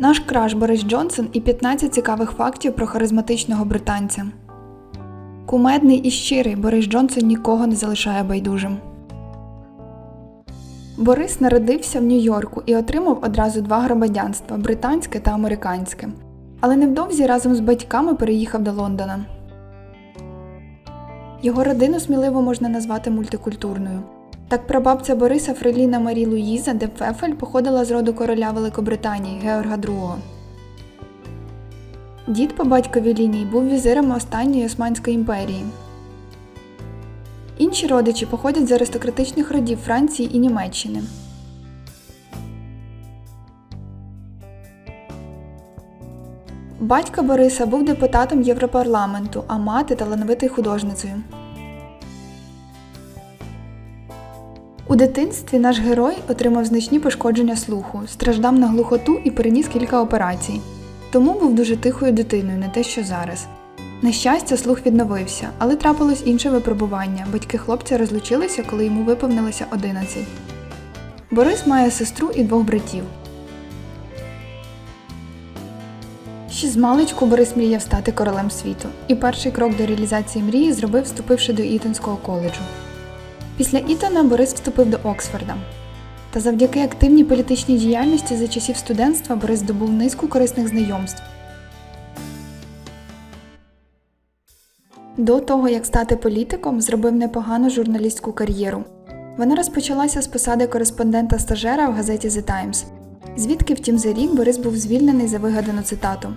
Наш краш Борис Джонсон і 15 цікавих фактів про харизматичного британця. Кумедний і щирий Борис Джонсон нікого не залишає байдужим. Борис народився в Нью-Йорку і отримав одразу два громадянства британське та американське. Але невдовзі разом з батьками переїхав до Лондона. Його родину сміливо можна назвати мультикультурною. Так прабабця Бориса Фреліна Марі Луїза де Пфефель походила з роду короля Великобританії Георга II. Дід по батьковій лінії був візиром останньої Османської імперії. Інші родичі походять з аристократичних родів Франції і Німеччини. Батько Бориса був депутатом Європарламенту, а мати талановитою художницею. У дитинстві наш герой отримав значні пошкодження слуху, страждав на глухоту і переніс кілька операцій. Тому був дуже тихою дитиною, не те, що зараз. На щастя, слух відновився, але трапилось інше випробування. Батьки хлопця розлучилися, коли йому виповнилося 11. Борис має сестру і двох братів. Ще з маличку Борис мріяв стати королем світу, і перший крок до реалізації мрії зробив, вступивши до Ітонського коледжу. Після Ітона Борис вступив до Оксфорда. Та завдяки активній політичній діяльності за часів студентства Борис здобув низку корисних знайомств. До того, як стати політиком, зробив непогану журналістську кар'єру. Вона розпочалася з посади кореспондента-стажера в газеті The Times, звідки, втім, за рік Борис був звільнений за вигадану цитату.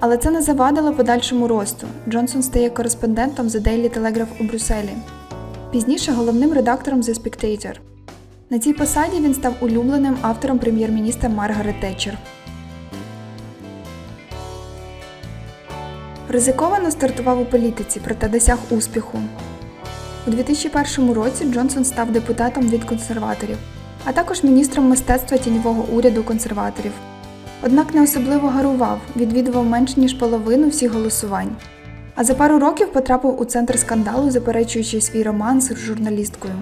Але це не завадило подальшому росту. Джонсон стає кореспондентом The Daily Telegraph у Брюсселі. Пізніше головним редактором The Spectator. На цій посаді він став улюбленим автором прем'єр-міністра Маргарет Тетчер. Ризиковано стартував у політиці, проте досяг успіху. У 2001 році Джонсон став депутатом від консерваторів, а також міністром мистецтва тіньового уряду консерваторів. Однак не особливо гарував, відвідував менш ніж половину всіх голосувань. А за пару років потрапив у центр скандалу, заперечуючи свій роман з журналісткою.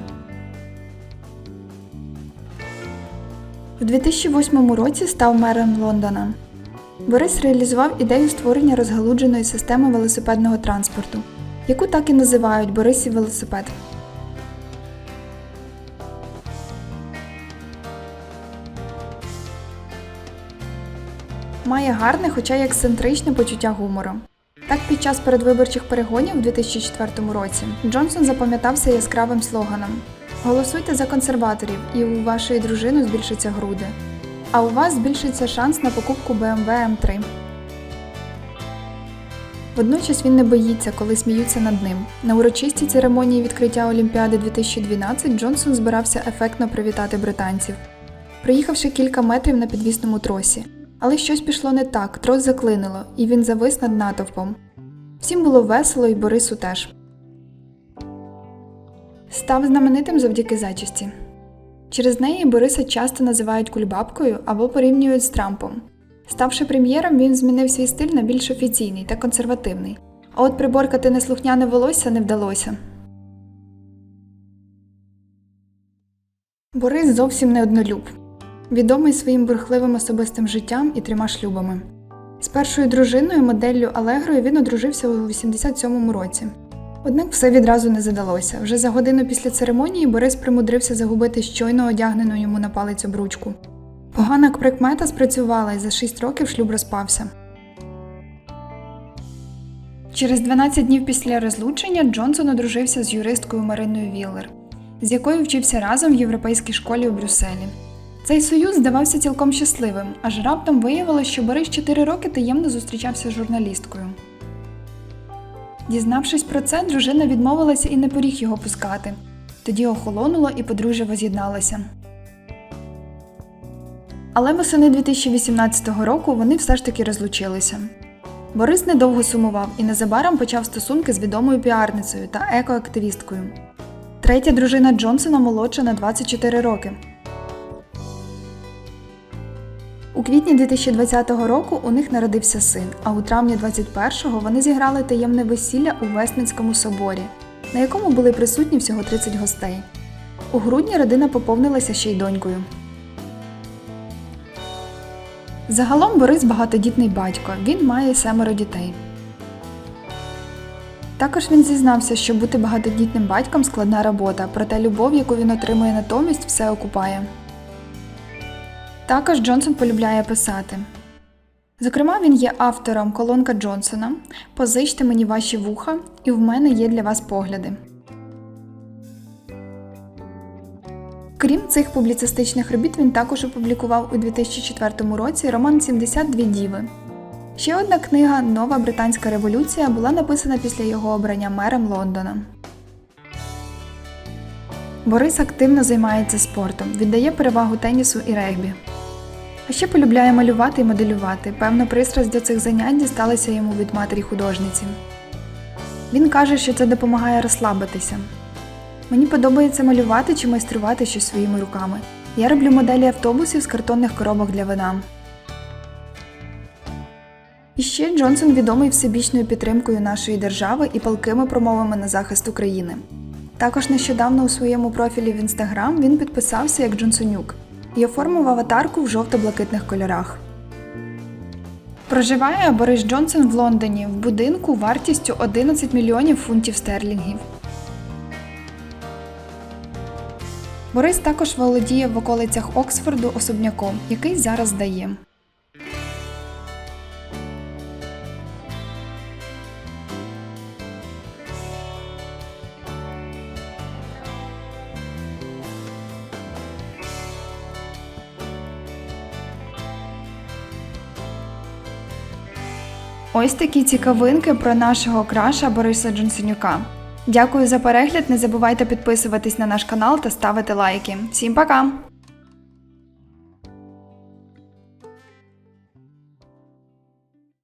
У 2008 році став мером Лондона. Борис реалізував ідею створення розгалудженої системи велосипедного транспорту, яку так і називають Борисів велосипед. Має гарне, хоча й ексцентричне почуття гумору. Так, під час передвиборчих перегонів у 2004 році Джонсон запам'ятався яскравим слоганом: Голосуйте за консерваторів, і у вашої дружини збільшаться груди. А у вас збільшиться шанс на покупку BMW M3. Водночас він не боїться, коли сміються над ним. На урочистій церемонії відкриття Олімпіади 2012 Джонсон збирався ефектно привітати британців, проїхавши кілька метрів на підвісному тросі. Але щось пішло не так, трос заклинило, і він завис над натовпом. Всім було весело, і Борису теж. Став знаменитим завдяки зачісті. Через неї Бориса часто називають кульбабкою або порівнюють з Трампом. Ставши прем'єром, він змінив свій стиль на більш офіційний та консервативний. А от приборкати неслухняне волосся не вдалося. Борис зовсім не однолюб. Відомий своїм бурхливим особистим життям і трьома шлюбами. З першою дружиною, моделлю Алегрою, він одружився у 87-му році. Однак все відразу не задалося. Вже за годину після церемонії Борис примудрився загубити щойно одягнену йому на палець обручку. Погана прикмета спрацювала і за 6 років шлюб розпався. Через 12 днів після розлучення Джонсон одружився з юристкою Мариною Віллер, з якою вчився разом в європейській школі у Брюсселі. Цей союз здавався цілком щасливим, аж раптом виявилось, що Борис 4 роки таємно зустрічався з журналісткою. Дізнавшись про це, дружина відмовилася і не поріг його пускати. Тоді охолонуло і подружжя воз'єдналося. Але восени 2018 року вони все ж таки розлучилися. Борис недовго сумував і незабаром почав стосунки з відомою піарницею та екоактивісткою. Третя дружина Джонсона молодша на 24 роки. У квітні 2020 року у них народився син, а у травні 21-го вони зіграли таємне весілля у Вестмінському соборі, на якому були присутні всього 30 гостей. У грудні родина поповнилася ще й донькою. Загалом Борис багатодітний батько, він має семеро дітей. Також він зізнався, що бути багатодітним батьком складна робота, проте любов, яку він отримує натомість, все окупає. Також Джонсон полюбляє писати. Зокрема, він є автором колонка Джонсона Позичте мені ваші вуха, і в мене є для вас погляди. Крім цих публіцистичних робіт, він також опублікував у 2004 році роман «72 діви. Ще одна книга Нова британська революція була написана після його обрання мером Лондона. Борис активно займається спортом, віддає перевагу тенісу і регбі. А ще полюбляє малювати і моделювати. Певно, пристрасть до цих занять дісталася йому від матері художниці. Він каже, що це допомагає розслабитися. Мені подобається малювати чи майструвати щось своїми руками. Я роблю моделі автобусів з картонних коробок для вина. І ще Джонсон відомий всебічною підтримкою нашої держави і палкими промовами на захист України. Також нещодавно у своєму профілі в інстаграм він підписався як Джонсонюк і оформив аватарку в жовто-блакитних кольорах. Проживає Борис Джонсон в Лондоні в будинку вартістю 11 мільйонів фунтів стерлінгів. Борис також володіє в околицях Оксфорду особняком, який зараз здає. Ось такі цікавинки про нашого краша Бориса Джонсенюка. Дякую за перегляд. Не забувайте підписуватись на наш канал та ставити лайки. Всім пока!